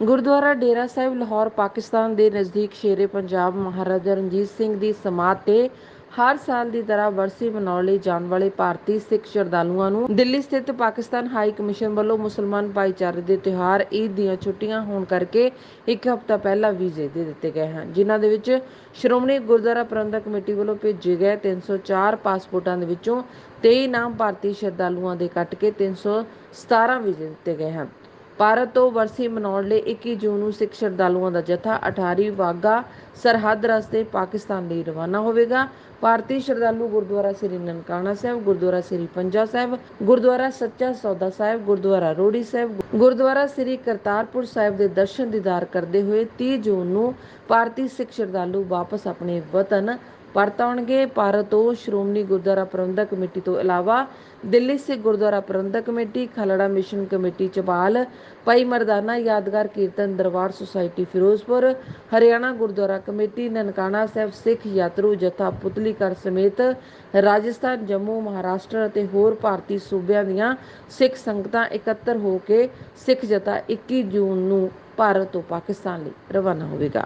ਗੁਰਦੁਆਰਾ ਡੇਰਾ ਸਾਹਿਬ ਲਾਹੌਰ, ਪਾਕਿਸਤਾਨ ਦੇ ਨਜ਼ਦੀਕ ਸ਼ੇਰੇ ਪੰਜਾਬ ਮਹਾਰਾਜਾ ਰਣਜੀਤ ਸਿੰਘ ਦੀ ਸਮਾਧ ਤੇ ਹਰ ਸਾਲ ਦੀ ਤਰ੍ਹਾਂ ਵਰਸੀ ਮਨਾਉਣ ਲਈ ਜਾਣ ਵਾਲੇ ਭਾਰਤੀ ਸਿੱਖ ਸ਼ਰਧਾਲੂਆਂ ਨੂੰ ਦਿੱਲੀ ਸਥਿਤ ਪਾਕਿਸਤਾਨ ਹਾਈ ਕਮਿਸ਼ਨ ਵੱਲੋਂ ਮੁਸਲਮਾਨ ਭਾਈਚਾਰੇ ਦੇ ਤਿਉਹਾਰ, ਈਦ ਦੀਆਂ ਛੁੱਟੀਆਂ ਹੋਣ ਕਰਕੇ ਇੱਕ ਹਫ਼ਤਾ ਪਹਿਲਾਂ ਵੀਜ਼ੇ ਦੇ ਦਿੱਤੇ ਗਏ ਹਨ, ਜਿਨ੍ਹਾਂ ਦੇ ਵਿੱਚ ਸ਼੍ਰੋਮਣੀ ਗੁਰਦੁਆਰਾ ਪ੍ਰਬੰਧਕ ਕਮੇਟੀ ਵੱਲੋਂ ਭੇਜੇ ਗਏ 304 ਪਾਸਪੋਰਟਾਂ ਦੇ ਵਿੱਚੋਂ 23 ਨਾਮ ਭਾਰਤੀ ਸ਼ਰਧਾਲੂਆਂ ਦੇ ਕੱਟ ਕੇ 317 ਵੀਜ਼ੇ ਦਿੱਤੇ ਗਏ ਹਨ। ਭਾਰਤ ਤੋਂ ਵਰਸੀ ਮਨਾਉਣ ਲਈ 21 ਜੂਨ ਨੂੰ ਸਿੱਖ ਸ਼ਰਧਾਲੂਆਂ ਦਾ ਜਥਾ ਅਠਾਰੀ ਵਾਗਾ ਸਰਹੱਦ ਰਸਤੇ ਪਾਕਿਸਤਾਨ ਲਈ ਰਵਾਨਾ ਹੋਵੇਗਾ। ਭਾਰਤੀ ਸ਼ਰਧਾਲੂ ਗੁਰਦੁਆਰਾ ਸ੍ਰੀ ਨਨਕਾਣਾ ਸਾਹਿਬ, ਗੁਰਦੁਆਰਾ ਸ੍ਰੀ ਪੰਜਾ ਸਾਹਿਬ, ਗੁਰਦੁਆਰਾ ਸੱਚਾ ਸੌਦਾ ਸਾਹਿਬ, ਗੁਰਦੁਆਰਾ ਰੋੜੀ ਸਾਹਿਬ, ਗੁਰਦੁਆਰਾ ਸ੍ਰੀ ਕਰਤਾਰਪੁਰ ਸਾਹਿਬ ਦੇ ਦਰਸ਼ਨ ਦੀਦਾਰ ਕਰਦੇ ਹੋਏ 30 ਜੂਨ ਨੂੰ ਭਾਰਤੀ ਸਿੱਖ ਸ਼ਰਧਾਲੂ ਵਾਪਸ ਆਪਣੇ ਵਤਨ ਪਰਤ ਆਉਣਗੇ ਭਾਰਤ ਤੋਂ ਸ਼੍ਰੋਮਣੀ ਗੁਰਦੁਆਰਾ ਪ੍ਰਬੰਧਕ ਕਮੇਟੀ ਤੋਂ ਇਲਾਵਾ Delhi Sikh Gurdwara Prabandhak committee, Khalra mission committee, Chabal, Bhai Mardana Yadgar Kirtan, Darbar society, Firozpur, Haryana Gurdwara committee, Nankana Sahib, Sikh ਯਾਤਰੂ, ਜਥਾ ਪੁਤਲੀ ਕਰ ਸਮੇਤ ਰਾਜਸਥਾਨ, ਜੰਮੂ, ਮਹਾਰਾਸ਼ਟਰ ਅਤੇ ਹੋਰ ਭਾਰਤੀ ਸੂਬਿਆਂ ਦੀਆਂ ਸਿੱਖ ਸੰਗਤਾਂ ਇਕੱਤਰ ਹੋ ਕੇ ਸਿੱਖ ਜਥਾ 21 ਜੂਨ ਨੂੰ ਭਾਰਤ ਤੋਂ ਪਾਕਿਸਤਾਨ ਲਈ ਰਵਾਨਾ ਹੋਵੇਗਾ।